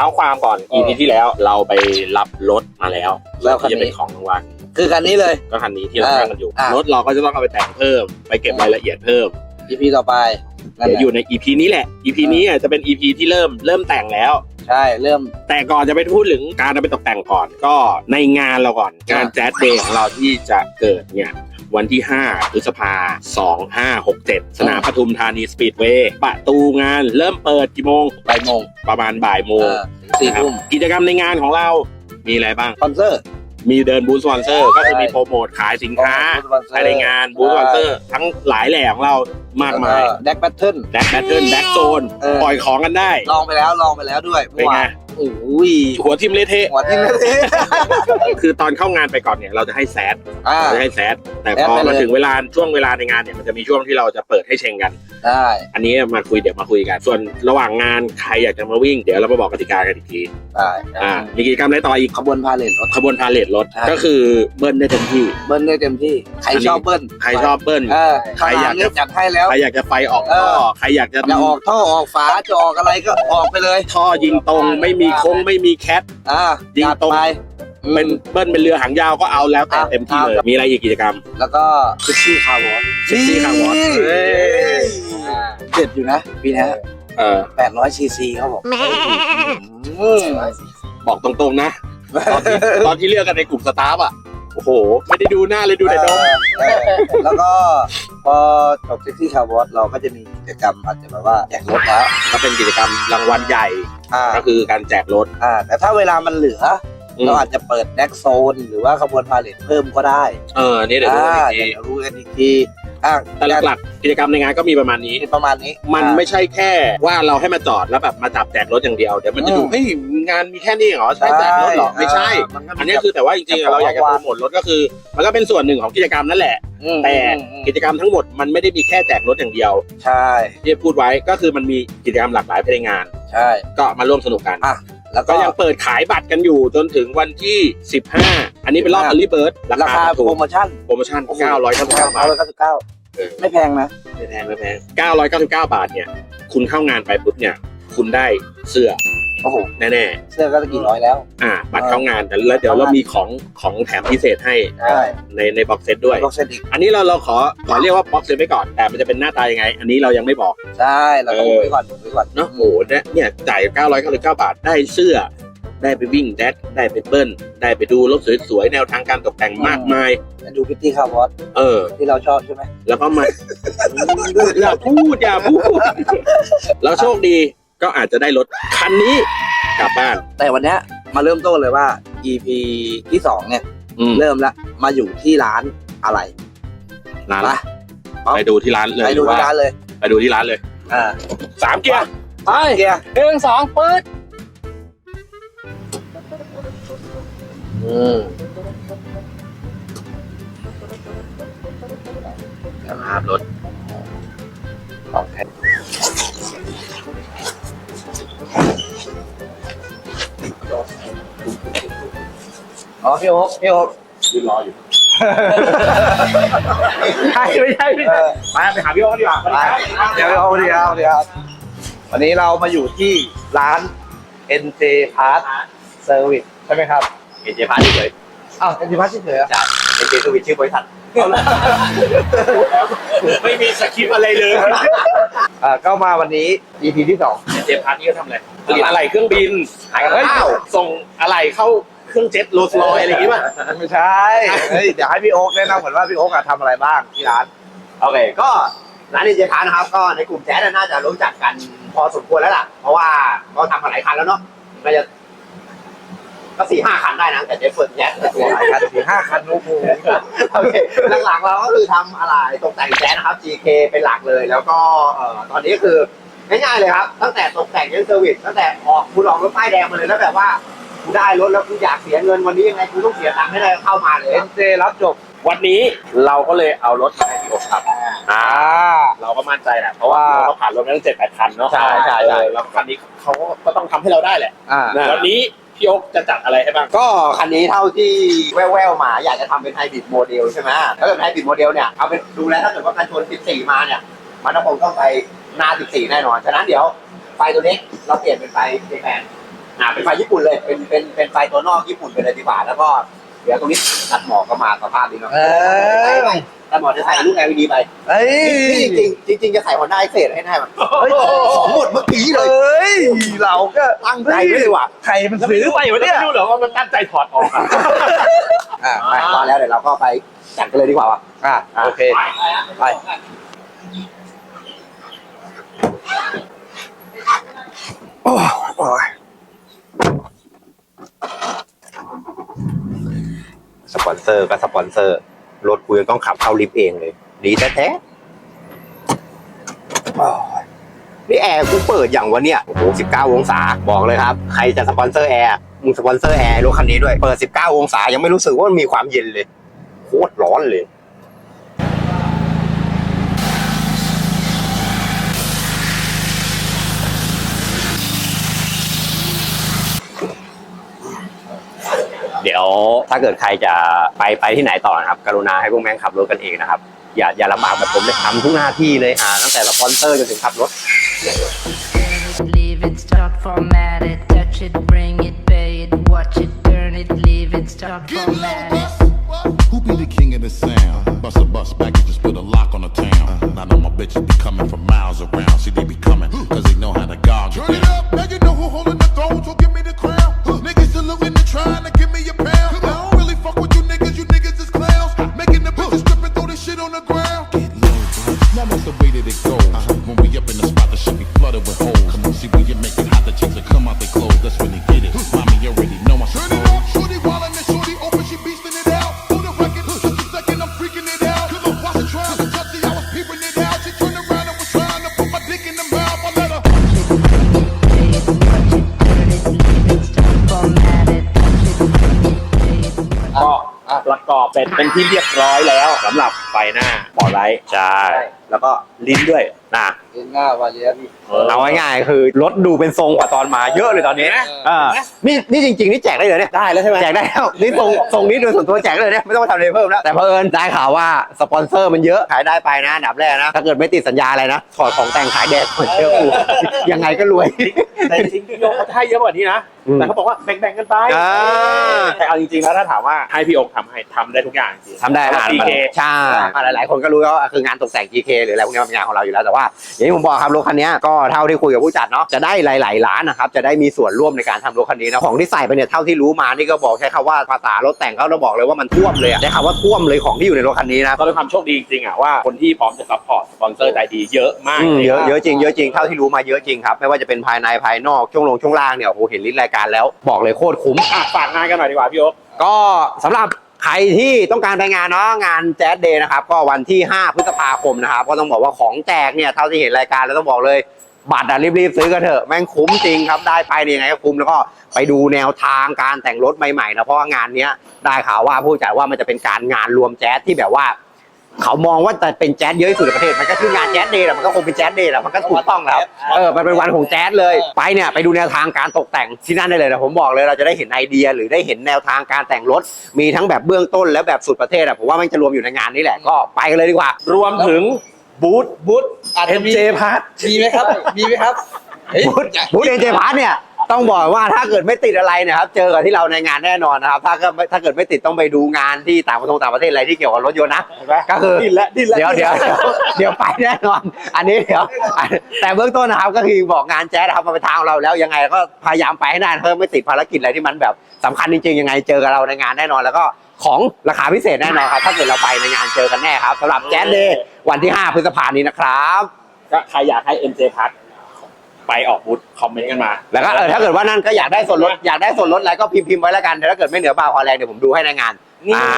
ท้าความก่อนเออ EP ที่แล้วเราไปรับรถมาแล้วแล้วคันนี้ที่จะเป็นของรางวัลคือคันนี้เลย ก็คันนี้ที่เราอ่านั่งกันอยู่อ่ารถเราก็จะต้องเอาไปแต่งเพิ่ม ไปเก็บรายละเอียดเพิ่ม EP ต่อไปนั่นเดี๋ยวแหละอยู่ใน EP นี้แหละ EP นี้อะจะเป็น EP ที่เริ่มเริ่มแต่งแล้วใช่เริ่มแต่ก่อนจะไปพูดถึงการเอาไปตกแต่งก่อน ก็ในงานเราก่อนงานแจ๊สเดย์ของเราที่จะเกิดเนี่ย วันที่ 5 พฤษภา 2567 สนามปทุมธานีสปีดเวย์ประตูงานเริ่มเปิดกี่โมง บ่ายโมงประมาณบ่ายโมเองอถึงสี่ทุ่มกิจกรรมในงานของเรา มีอะไรบ้าง สปอนเซอร์ มีเดินบูธสปอนเซอร์ ก็คือใช่มีโปรโมทขายสินค้าสปอนเซอร์ภายในงานบูธสปอนเซอร์ทั้งหลายแหล่ของเรามากมายแดกแบทเทิลแบ็คแบทเทิลแบ็คโซน เออ ปล่อยของกันได้ ลองไปแล้วลองไปแล้วด้วยเป็นไง โอ้ยหัวทิมเละเทะหัวที่ไม่ได้คือตอนเข้างานไปก่อนเนี่ยเราจะให้แซดอ่า เราจะให้แซดแต่พอแซดไปเลย มาถึงเวลาช่วงเวลาในงานเนี่ยมันจะมีช่วงที่เราจะเปิดให้เชงกัน ได้ อันนี้มาคุยเดี๋ยวมาคุยกัน ส่วนระหว่างงานใครอยากจะมาวิ่งเดี๋ยวเรามาบอกกติกากันอีกทีได้อ่ามีกิจกรรมอะไรต่ออีกขบวนพาเลทรถ ขบวนพาเลทรถใช่ ก็คือเบิ้ลได้เต็มที่ เบิ้ลได้เต็มที่ ใครอันนี้ ชอบเบิ้ลใครชอบเบิ้ล เออใครอยากจะข้งหลังเนี่จัดให้แล้ว ใครอยากจะไฟออกเอท่ออ ใครอยากจะจะออกท่อออกฝาจะออกอะไรก็ออกไปเลย ท่อยิงตรงไม่มีโค้งไม่มีแคทอ่ายิงจัดตรงไปอืมเป็นเบิ้ลเป็นเรือหางยาวก็เอาแล้วแต่อะเต็มที่เลยครับมีอะไรอีกกิจกรรม แล้วก็ซิซี่คาร์วอร์ Sexy Car Wash เฮ้ยเด็ดอยู่นะปีนี้เออ800ซีซีเขาบอกอืมบอกตรงๆนะตอนที่ตอนที่เลือกกันในกลุ่มสตาฟอะโอ้โห ไม่ได้ดูหน้าเลยดูแต่นมเออแล้วก็พอจบซิซี่คาร์วอร์เราก็จะมีกิจกรรมอาจจะแบบว่าแจกรถแล้วก็เป็นกิจกรรมรางวัลใหญ่ อ่าก็คือการแจกรถ อ่า แต่ถ้าเวลามันเหลืออืมเราอาจจะเปิดแน็กโซน หรือว่าขบวนพาเลทเพิ่มก็ได้เออนี่เดี๋ยวดูอ่าอีกทีเดี๋ยวรู้กันอีกทีอ่าแต่หลักๆกิจกรรมในงานก็มีประมาณนี้ประมาณนี้มันอ่า ไม่ใช่แค่ว่าเราให้มาจอดแล้วแบบมาจับแจกรถอย่างเดียวเดี๋ยวมันจะดูอืม เฮ้ยงานมีแค่นี้เหรอใช้แจกรถเหรอไม่ใช่ามันก็มีอันนี้คือแต่ว่าจริงๆเราอยากจะโปรโมทรถก็คือ มันก็เป็นส่วนหนึ่งของกิจกรรมนั่นแหละอืมแต่อืมอืมกิจกรรมทั้งหมดมันไม่ได้มีแค่แจกรถอย่างเดียวใช่ ที่พูดไว้ก็คือมันมีกิจกรรมหลากหลายภายในงาน ใช่ก็มาร่วมสนุกกัน อะแล้วก็ก็ยังเปิดขายบัตรกันอยู่จนถึงวันที่ 15 อันนี้เป็นรอบ15อ r ลี่เบิร์ดราราคาคาถูโปรกโมชั่นโปรโมชั่น 999 บาท999เออไม่แพงนะ ไม่แพงไม่แพง999 บาทเนี่ย คุณเข้างานไปปุ๊บเนี่ย คุณได้เสื้อ โอ้โหแน่เสื้อก็จะกี่ร้อยแล้ว ๆอ่าบัตรเข้างานแต่แล้วเดี๋ยวเรามีของของแถมพิเศษให้ใช่ในในบ็อกเซตด้วย ต้องเซ็นอีกอันนี้เราเราขอขอเรียกว่าบ็อกเซตไว้ก่อน แต่มันจะเป็นหน้าตายังไง อันนี้เรายังไม่บอก ใช่เราต้องเออ ไว้ก่อนไว้ก่อนเนาะโอ้โหเนี่ยเนี่ยจ่าย 999 บาทได้เสื้อ ได้ไปวิ่งแดดได้ไปเบิ้ลได้ไปดูรถสวยๆแนวทางการตกแต่งมากมายดูพิตตี้คาร์วอตเออ ที่เราชอบใช่ไหมแล้วก็มา อย่าพูดอย่าพูดแล้วโชคดี ก็อาจจะได้รถคันนี้กลับบ้าน แต่วันเนี้ยมาเริ่มต้นเลยว่า EP ที่สองเนี่ย อืมเริ่มละมาอยู่ที่ร้านอะไรร้านไปไปดูที่ร้านเลยไปดูที่ร้านเลยไปดูที่ร้านเลยอ่าสามเกียร์ไปเกียร์หนึ่งสองปืดอืมสภาพรถโอเค อ๋อพี่โอ๊คพี่โอ๊ค ยืนรออยู่ ใช่ไม่ใช่ไม่เอใช่อไปไปหาพี่โอ๊คดีกว่าไปเดี๋ยวพี่โอ๊คสวัสดีครับสวัสดีครับ วันนี้เรามาอยู่ที่ร้าน NJ Part Service ใช่ไหมครับ เอเจพาร์ทเฉยอ้าว NJ Part เฉยๆเหรอเอเจสวิตชื่อบริษัทไม่มีสคริปต์อะไรเลยอ่าก็มาวันนี้ EP ที่สอง เอเจพาร์ทนี่ก็ทำอะไรผลิตอะไรเครื่องบินขายกับข้าวส่งอะไรเข้า เครื่องเจ็ตโรลส์รอยอะไรอย่างงี้ป่ะ ไม่ใช่เฮ้ยเดี๋ยวให้พี่โอ๊คแนะนำก่อนว่าพี่โอ๊คอะทำอะไรบ้างที่ร้าน โอเค ก็ร้านดีเจพาร์นะครับ ก็ในกลุ่มแจ๊สน่าจะรู้จักกันพอสมควรแล้วล่ะ เพราะว่าก็ทำมาหลายคันแล้วเนาะก็จะก็สี่ห้าคันได้นะแต่เจ๊เฟิร์นแจ๊สตัวหลายคันสี่ห้าคันโอ้โหโอเคหลักๆเราก็คือทำอะไรตกแต่งแจ๊สนะครับ GK เป็นหลักเลย แล้วก็เอ่อตอนนี้คือง่ายๆเลยครับ ตั้งแต่ตกแต่งยันเซอร์วิสตั้งแต่ออกคุณออกรถป้ายแดงมาเลยแล้วแบบว่า กูได้รถแล้วกูอยากเสียเงินวันนี้ยังไงกูต้องเสียตังค์ให้ได้เข้ามาเลยเอ็นเจรับจบ วันนี้เราก็เลยเอารถมาให้พี่โอ๊คครับอ่า เราก็มั่นใจแหละเพราะว่าเราผ่านรถมาตั้งเจ็ดแปดคันเนาะใช่ใช่ใช่ เออแล้วคันนี้เขาก็ต้องทำให้เราได้แหละอ่าวันนี้พี่โอ๊คจะจัดอะไรให้บ้าง ก็คันนี้เท่าที่แว่วๆมาอยากจะทำเป็นไฮบริดโมเดลใช่ไหมถ้าเกิดไฮบริดโมเดลเนี่ยเอาเป็นดูแล้วถ้าเกิดว่ากันชน 14 มาเนี่ย มันก็คงต้องไปหน้า 14 แน่นอน ฉะนั้นเดี๋ยวไฟตัวนี้เราเปลี่ยนเป็นไฟเจแปน อ่าเป็นไฟญี่ปุ่นเลย เป็นเป็นเป็นไฟตัวนอกญี่ปุ่นไปเลยดีกว่าแล้วก็เดี๋ยวตรงนี้ตัดหมอกก็มาสภาพนี้เนาะเออ ตัดหมอกจะใส่ลูก LED ไปเอ้ยนี่จริงๆจริงๆจะใส่หัวหน้าไอเศษให้ได้มันเฮ้ยของหมดเมื่อกี้เลยเอ้ยเราก็ตั้งใจไว้เลยว่ะใครมันซื้อไปวะเนี่ย ไม่รู้เหรอว่ามันตั้งใจถอดออกอะ อ่าไปพอแล้วเดี๋ยวเราก็ไปจัดกันเลยดีกว่าวะ อะโอเค ไป โอ้ย สป อร์ก็สปอนเซอร์ รถกูยังต้องขับเข้าลิฟต์เองเลย ดีแท้ๆนี่แอร์กูเปิดอย่างวะเนี่ย โอ้โหสิบเก้าองศา บอกเลยครับ ใครจะสปอนเซอร์แอร์ มึงสปอนเซอร์แอร์รถคันนี้ด้วย เปิดสิบเก้าองศา ยังไม่รู้สึกว่ามันมีความเย็นเลย โคตรร้อนเลย เดี๋ยว ถ้าเกิดใครจะไปไปที่ไหนต่อนะครับ กรุณาให้พวกแม่งขับรถกันเองนะครับ อย่าอย่าลำบากแบบผมเลยทำทุกหน้าที่เลยหาตั้งแต่สปอนเซอร์จนถึงขับรถ Leave it, start format it, touch it, bring it, pay it, watch it, turn it, leave it, start format it. Who be the king of the sound? Bust a bus packages, put a lock on the town. Now know my bitches be coming from miles around. See, they be coming, cause they know how to gouge you Turn it up, เป็นเป็นที่เรียบร้อยแล้วสำหรับไฟหน้าบอไลท์ ใช่ แล้วก็ลิ้นด้วยนะเอ็นหน้าวาเลียพี่ เอาง่ายๆคือรถดูเป็นทรงกว่าตอนมาเยอะเลยตอนนี้เอออ่านี่นี่จริงๆนี่แจกได้เลยเนี่ยได้แล้วใช่ไหมแจกได้แล้วนี่ทรงทรงนี้โดยส่วนตัวแจกได้เลยเนี่ยไม่ต้องมาทำอะไรเพิ่มแล้วแต่เพอเอิญได้ข่าวว่าสปอนเซอร์มันเยอะขายได้ไปนะอันดับแรกนะถ้าเกิดไม่ติดสัญญาอะไรนะถอดของแต่งขายแดกเหมือนเชื่อกูยังไงก็รวย แต่จริงๆพี่โยกเขาจะให้เยอะกว่านี้นะ อืมแต่เขาบอกว่าแบ่งๆกันไปอ่า แต่เอาจริงๆแล้วถ้าถามว่าให้พี่โอ๊คทำให้ทำได้ทุกอย่างจริงทำได้เพราะอ่าว่าน PK ใช่หลายๆ คนก็รู้แล้วว่าคืองานตกแต่ง GK หรืออะไรพวกนี้มันเป็นงานของเราอยู่แล้วแต่ว่าอย่างที่ผมบอกครับรถคันนี้ก็เท่าที่คุยกับผู้จัดเนาะจะได้หลายๆร้านนะครับจะได้มีส่วนร่วมในการทำรถคันนี้นะของที่ใส่ไปเนี่ยเท่าที่รู้มานี่ก็บอกใช้คำว่าภาษารถแต่งเขาเราบอกเลยว่ามันท่วมเลยอะใช้คำว่าท่วมเลยของที่อยู่ในรถคันนี้นะก็เป็นความโชคดีจริงๆอะว่าคนที่พร้อมจะซัพพอร์ตสปอนเซอร์ใจดีเยอะมากอืมลเยอะเยอะจริงเยอะจริงเท่าที่รู้มาเยอะจริงครับไม่ว่าจะเป็นภายในภายนอกช่วงลงช่วงล่างเนี่ยโอ้โหเห็นลิสต์รายการแล้วบอกเลยโคตรคุ้มอะฝากงานกันหน่อยดีกว่าพี่โอ๊คก็สำหรับ ใครที่ต้องการไปงานเนาะงานแจ๊ดเดย์นะครับ ก็วันที่ 5 พฤษภาคมนะครับ ก็ต้องบอกว่าของแจกเนี่ยเท่าที่เห็นรายการแล้วต้องบอกเลย บัตรอะรีบๆซื้อกันเถอะแม่งคุ้มจริงครับได้ไปเนี่ยยังไงก็คุ้มแล้วก็ไปดูแนวทางการแต่งรถใหม่ๆนะเพราะว่างานเนี้ยได้ข่าวว่าผู้จัดว่ามันจะเป็นการงานรวมแจ๊สที่แบบว่า เขามองว่าจะเป็นแจ๊สเยอะที่สุดในประเทศมันก็คืองานแจ๊สเดย์แหละมันก็คงเป็นแจ๊สเดย์แหละมันก็ถูกต้องแล้ว เออมันเป็นวันของแจ๊สเลย ไปเนี่ยไปดูแนวทางการตกแต่งที่นั่นได้เลยนะผมบอกเลยเราจะได้เห็นไอเดีย หรือได้เห็นแนวทางการแต่งรถ มีทั้งแบบเบื้องต้นและแบบสุดประเทศอะผมว่ามันจะรวมอยู่ในงานนี้แหละก็ไปกันเลยดีกว่า รวมถึงบูธบูธอาจจะมี MJ พาร์ทมีไหมครับ มีไหมครับ เฮ้ยบูธบูธเอเจพาร์ทเนี่ย ต้องบอกว่าถ้าเกิดไม่ติดอะไรเนะครับ เจอกับที่เราในงานแน่นอนนะครับ ถ้าก็ถ้าเกิดไม่ติดต้องไปดูงานที่ต่างประเทศต่างประเทศอะไรที่เกี่ยวกับรถยนต์นะก็คือดิ้นและดิ้นและเดี๋ยวเดี๋ยวเดี๋ยวเดี๋ยวไปแน่นอน อันนี้เดี๋ยวอันแต่เบื้องต้นนะครับก็คือบอกงานแจ๊สนะครับมาเป็นทางของเราแล้วยังไงก็พยายามไปให้ได้เพิ่มไม่ติดภารกิจอะไรที่มันแบบสำคัญจริงๆยังไงเจอกับเราในงานแน่นอนแล้วก็ของราคาพิเศษแน่นอนครับถ้าเกิดเราไปในงานเจอกันแน่ครับสำหรับแจ๊สเดย์วันที่ 5 พฤษภาคมนี้นะครับก็ใครอยากให้ MJ พาร์ท ไปออกบูธคอมเมนต์กันมา แล้วก็เออถ้าเกิดว่านั่นก็อยากได้ส่วนลดอยากได้ส่วนลดอะไรก็พิมพ์พิมพ์ไว้แล้วกันแต่ถ้าเกิดไม่เหนือบ่าพอแรงเดี๋ยวผมดูให้ในงานนี่อ่า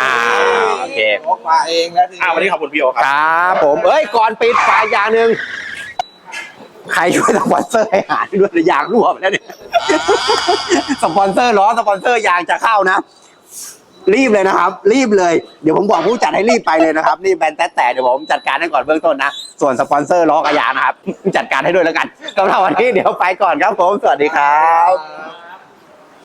โอเคออกมาเองแล้วทีอะวันนี้ขอบคุณพี่โอ๊คคครับรับผมเอ้ยก่อนปิดฝากอย่างหนึ่งใครช่วยสปอนเซอร์ให้หาด้วยยางรั่วไปแล้วเนี่ยสปอนเซอร์ล้อสปอนเซอร์ยางจะเข้านะ รีบเลยนะครับ รีบเลย เดี๋ยวผมบอกผู้จัดให้รีบไปเลยนะครับ นี่แบรนด์แต่แต่เดี๋ยวผมจัดการให้ก่อนเบื้องต้นนะ ส่วนสปอนเซอร์ล้อกระยานะครับ จัดการให้ด้วยแล้วกันสำหรับวันนี้เดี๋ยวไปก่อนครับผม สวัสดีครับ